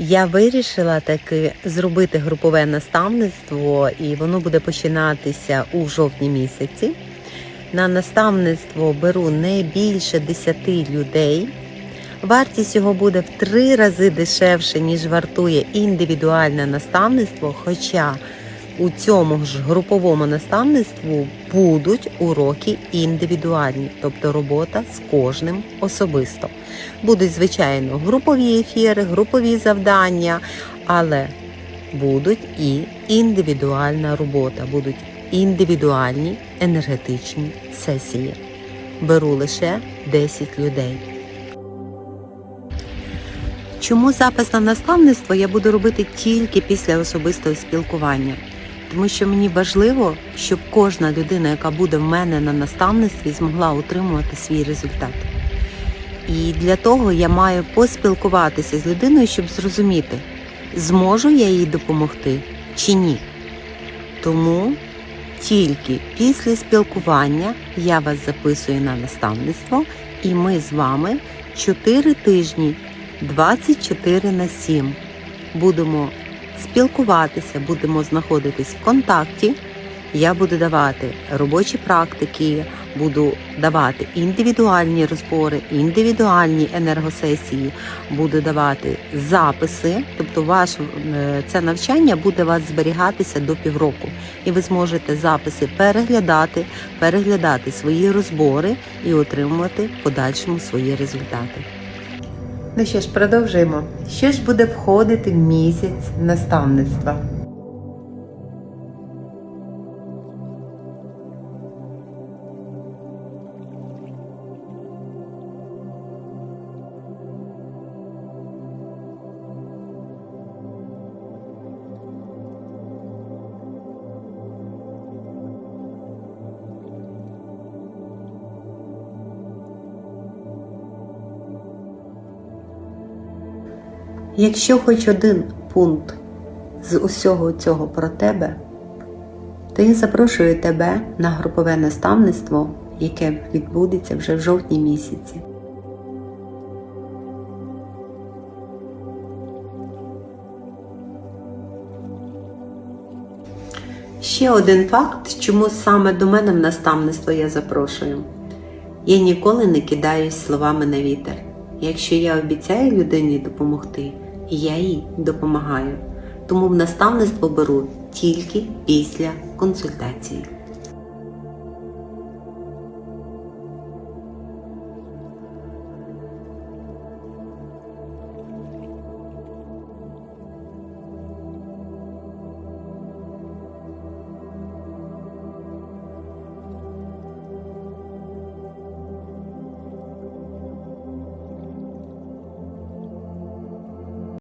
Я вирішила таки зробити групове наставництво, і воно буде починатися у жовтні місяці. На наставництво беру не більше 10 людей. Вартість його буде в три рази дешевше, ніж вартує індивідуальне наставництво. Хоча у цьому ж груповому наставництву будуть уроки індивідуальні, тобто робота з кожним особисто. Будуть, звичайно, групові ефіри, групові завдання, але будуть і індивідуальна робота, будуть індивідуальні енергетичні сесії. Беру лише 10 людей. Чому запис на наставництво я буду робити тільки після особистого спілкування? Тому що мені важливо, щоб кожна людина, яка буде в мене на наставництві, змогла отримувати свій результат. І для того я маю поспілкуватися з людиною, щоб зрозуміти, зможу я їй допомогти чи ні. Тому тільки після спілкування я вас записую на наставництво, і ми з вами 4 тижні 24 на 7 будемо спілкуватися, будемо знаходитись в контакті. Я буду давати робочі практики, буду давати індивідуальні розбори, індивідуальні енергосесії, буду давати записи. Тобто, ваш е, це навчання буде вас зберігатися до півроку, і ви зможете записи переглядати, переглядати свої розбори і отримувати в подальшому свої результати. Ну що ж, продовжуємо. Що ж буде входити в місяць наставництва? Якщо хоч один пункт з усього цього про тебе, то я запрошую тебе на групове наставництво, яке відбудеться вже в жовтні місяці. Ще один факт, чому саме до мене в наставництво я запрошую. Я ніколи не кидаюсь словами на вітер. Якщо я обіцяю людині допомогти, я їй допомагаю. Тому в наставництво беру тільки після консультації.